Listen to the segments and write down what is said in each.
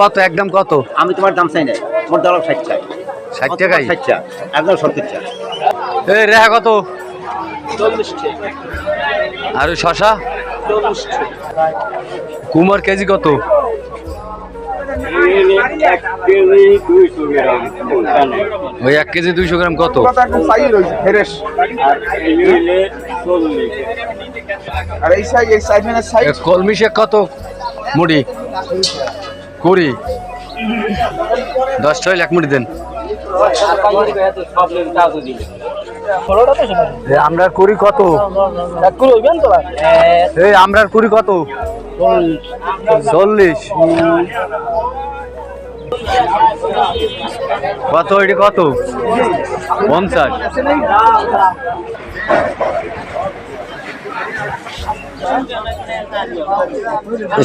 কত একদম কত? আমি তোমার দাম চাই নাই মোট দাম ষাট চাই ষাট টাকাই? ষাট চা একদম সত্তর চা এই রেহা কত? আর ওই শশা? কুমার কেজি কত? ওই এক কেজি দুইশো গ্রাম কত? আর এই সাইজ সাইজ মানে কলমি শাক কত? মুড়ি? কুড়ি। দশ ছয় এক মুড়ি দেন। আমরা কুড়ি কত? এই আমরা কুড়ি কত? চল্লিশ। কত? এটি কত? পঞ্চাশ।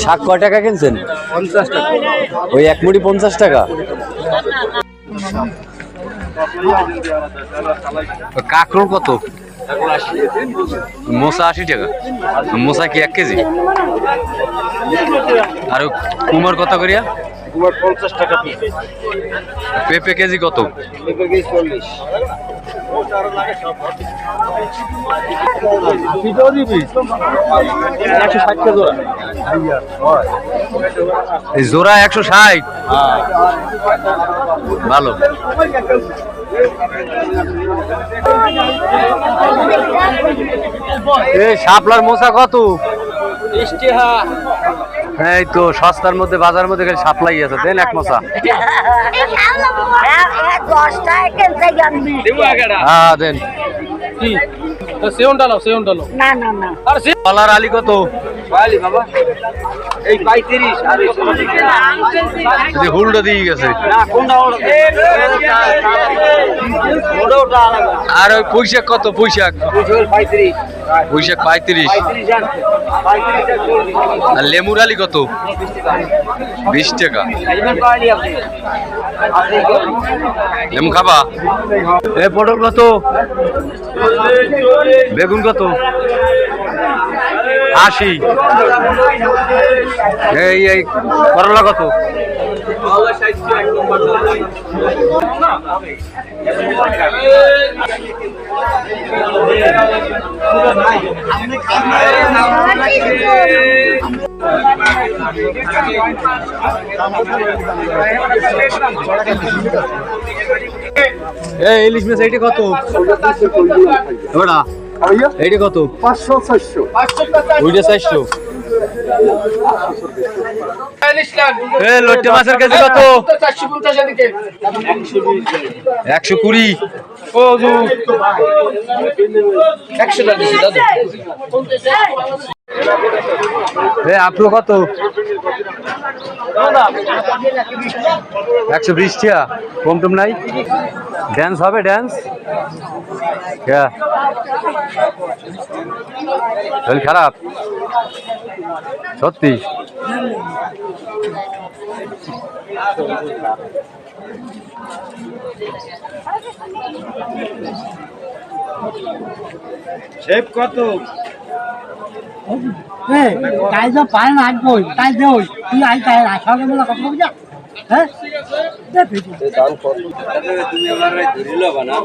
শাক কয় টাকা কিনছেন? পঞ্চাশ টাকা। ওই এক মুড়ি পঞ্চাশ টাকা? কাকড় কত? মোসা আশি টাকা। মোসা কি এক কেজি? আর কুমার কত করিয়া? তোমার পঞ্চাশ টাকা পিস পেঁপে কেজি কত? চল্লিশ ষাট টাকা জোড়া এই জোড়া একশো ষাট? ভালো। এই শাপলার মোসা কত? এই তো সস্তার মধ্যে বাজার মধ্যে খালি সাপ্লাই আছে দেন এক মশা। হ্যাঁ দেন। না না না। কলার আলি কত? বাবা। এই পঁয়ত্রিশ আর এই হুলটা দিয়ে গেছে। না কোনটা ওটা ওটা আলাদা। আর ওই পুঁইশাক কত, পুঁইশাক? পুঁইশাক পঁয়ত্রিশ। আর লেমুর আলি কত? বিশ টাকা। লেমু খাবা? এ পটল কত? বেগুন কত? আশি। এই এই করলা কত? এই ইলিশ মাছ কত? ওটা এইটা কত? পাঁচশো ছয়শো। ওইটা চারশো। মাছের কেজি কত? একশো কুড়ি। আপলো কত? একশো বিশ টিয়া। কম টম নাই? ড্যান্স হবে ড্যান্স হ্যাঁ শরীর খারাপ সত্যি শেপ কত তাই তো পায় না আজ বই তাই দে ওই তুই আই তাই সঙ্গে বলে কথা বলছা হ্যাঁ? তুমি আমার ধরিল বানা